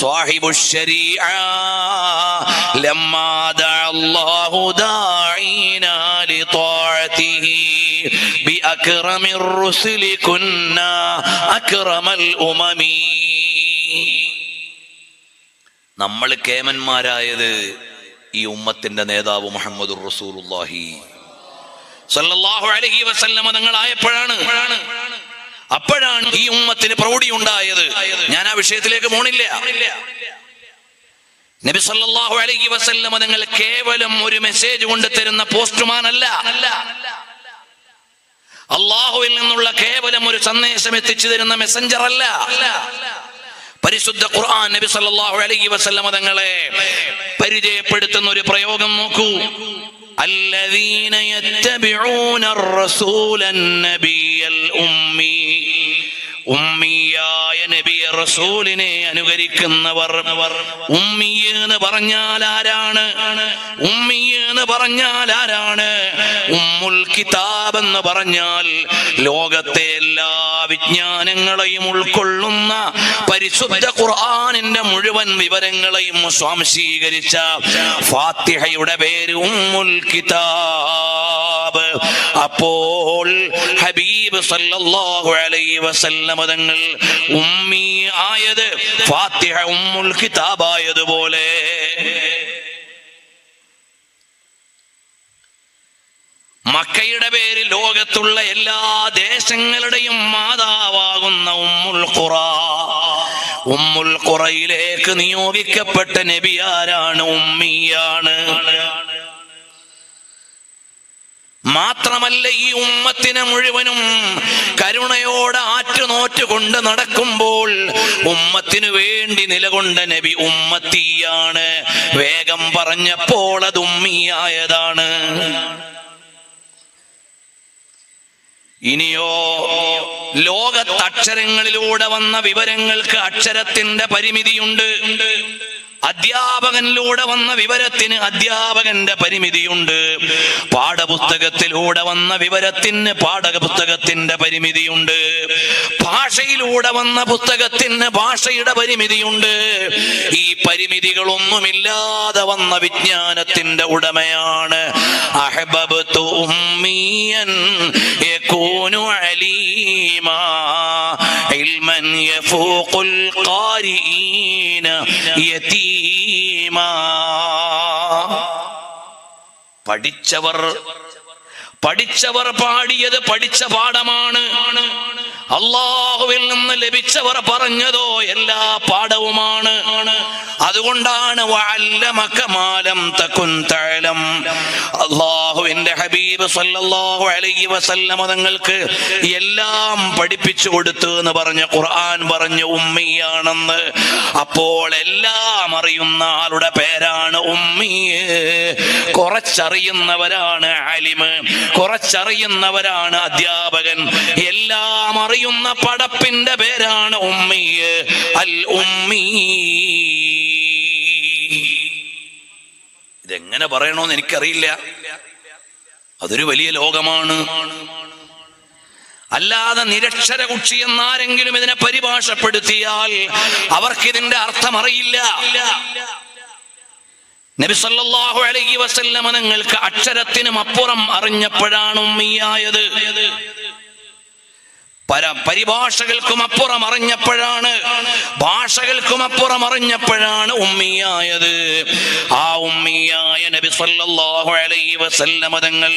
صاحب الشريعة لما دعا الله داعينا لطاعته بأكرم الرسل كنا أكرم الأمم നമ്മൾ കേമന്മാരായത് ഈ ഉമ്മത്തിന്റെ നേതാവ് മുഹമ്മദ് റസൂലുള്ളാഹി സല്ലല്ലാഹു അലൈഹി വസല്ലമ തങ്ങളായപ്പോഴാണ് അപ്പോഴാണ് ഈ ഉമ്മത്തിന് പ്രൗഢി ഉണ്ടായത് ഞാൻ ആ വിഷയത്തിലേക്ക് പോണില്ല നബി സല്ലല്ലാഹു അലൈഹി വസല്ലമ തങ്ങൾ കേവലം ഒരു മെസ്സേജ് കൊണ്ട് തരുന്ന പോസ്റ്റ്മാൻ അല്ല അള്ളാഹുവിൽ നിന്നുള്ള കേവലം ഒരു സന്ദേശം എത്തിച്ചു തരുന്ന മെസ്സഞ്ചർ അല്ല പരിശുദ്ധ ഖുർആൻ നബി സല്ലല്ലാഹു അലൈഹി വസല്ലമ തങ്ങളെ പരിചയപ്പെടുത്തുന്ന ഒരു പ്രയോഗം നോക്കൂ الذين يتبعون الرسول النبي الأمي ഉമ്മിയായ നബിയെ റസൂലിനെ അനുകരിക്കുന്നവർ. ഉമ്മി എന്ന് പറഞ്ഞാൽ ആരാണ്? ഉമ്മി എന്ന് പറഞ്ഞാൽ ആരാണ്? ഉമ്മുൽ കിതാബ് എന്ന് പറഞ്ഞാൽ ലോകത്തെ എല്ലാ വിജ്ഞാനങ്ങളെയും ഉൾക്കൊള്ളുന്ന പരിശുദ്ധ ഖുർആനിന്റെ മുഴുവൻ വിവരങ്ങളെയും സ്വാംശീകരിച്ച ഫാത്തിഹയുടെ പേര് ഉമ്മുൽ കിതാബ്. അപ്പോൾ ഹബീബ് സല്ലല്ലാഹു അലൈഹി വസല്ലമ തങ്ങൾ ഉമ്മി ആയത് ഫാത്തിഹ ഉമ്മുൽ കിതാബായതുപോലെ. മക്കയുടെ പേരിൽ ലോകത്തുള്ള എല്ലാ ദേശങ്ങളുടെയും മാതാവാകുന്ന ഉമ്മുൽ ഖുറ. ഉമ്മുൽ ഖുറയിലേക്ക് നിയോഗിക്കപ്പെട്ട നബിയാരാണ് ഉമ്മിയാണ്. മാത്രമല്ല ഈ ഉമ്മത്തിനെ മുഴുവനും കരുണയോട് ആറ്റുനോറ്റുകൊണ്ട് നടക്കുമ്പോൾ ഉമ്മത്തിനു വേണ്ടി നിലകൊണ്ട നബി ഉമ്മത്തിയാണ്. വേഗം പറഞ്ഞപ്പോൾ അത് ഉമ്മിയായതാണ്. ഇനിയോ ലോകത്തക്ഷരങ്ങളിലൂടെ വന്ന വിവരങ്ങൾക്ക് അക്ഷരത്തിന്റെ പരിമിതിയുണ്ട്. അധ്യാപകനിലൂടെ വന്ന വിവരത്തിന് അധ്യാപകന്റെ പരിമിതിയുണ്ട്. പാഠപുസ്തകത്തിലൂടെ വന്ന വിവരത്തിന് പാഠപുസ്തകത്തിന്റെ പരിമിതിയുണ്ട്. ഭാഷയിലൂടെ വന്ന പുസ്തകത്തിന് ഭാഷയുടെ പരിമിതിയുണ്ട്. ഈ പരിമിതികളൊന്നുമില്ലാതെ വന്ന വിജ്ഞാനത്തിന്റെ ഉടമയാണ്. അഹബബ് ഉമ്മിയൻ അലീമാ. ഇൽമൻ യഫൂഖുൽ ഖാരിഈന പഠിച്ചവർ പഠിച്ചവർ പാടിയത് പഠിച്ച പാഠമാണ്. അള്ളാഹുവിൽ നിന്ന് ലഭിച്ചവർ പറഞ്ഞതോ എല്ലാ പാഠവുമാണ്. അതുകൊണ്ടാണ് അള്ളാഹുവിന്റെ ഹബീബ് സല്ലല്ലാഹു അലൈഹി വസല്ലമ തങ്ങൾക്ക് എല്ലാം പഠിപ്പിച്ചു കൊടുത്തു എന്ന് പറഞ്ഞ ഖുർആൻ പറഞ്ഞ ഉമ്മിയാണെന്ന്. അപ്പോൾ എല്ലാം അറിയുന്ന ആളുടെ പേരാണ് ഉമ്മി. കുറച്ചറിയുന്നവരാണ് അലിമ്. കുറച്ചറിയുന്നവരാണ് അധ്യാപകൻ. എല്ലാം അറിയുന്ന പടപ്പിന്റെ പേരാണ് ഉമ്മി. അൽ ഉമ്മി. ഇതെങ്ങനെ പറയണോന്ന് എനിക്കറിയില്ല. അതൊരു വലിയ ലോകമാണ്. അല്ലാതെ നിരക്ഷര കുക്ഷി എന്നാരെങ്കിലും ഇതിനെ പരിഭാഷപ്പെടുത്തിയാൽ അവർക്ക് ഇതിന്റെ അർത്ഥം അറിയില്ല നബി സല്ലല്ലാഹു അലൈഹി വസല്ലമ നിങ്ങൾക്ക് അക്ഷരത്തിനും അപ്പുറം അറിഞ്ഞപ്പോഴാണ് ഉമ്മിയായത്. പര പരിഭാഷകൾക്കും അപ്പുറം അറിഞ്ഞപ്പോഴാണ് ഭാഷകൾക്കും അപ്പുറം അറിഞ്ഞപ്പോഴാണ് ഉമ്മിയായത്. ആ ഉമ്മിയായ നബി സല്ലല്ലാഹു അലൈഹി വസല്ലമ തങ്ങൾ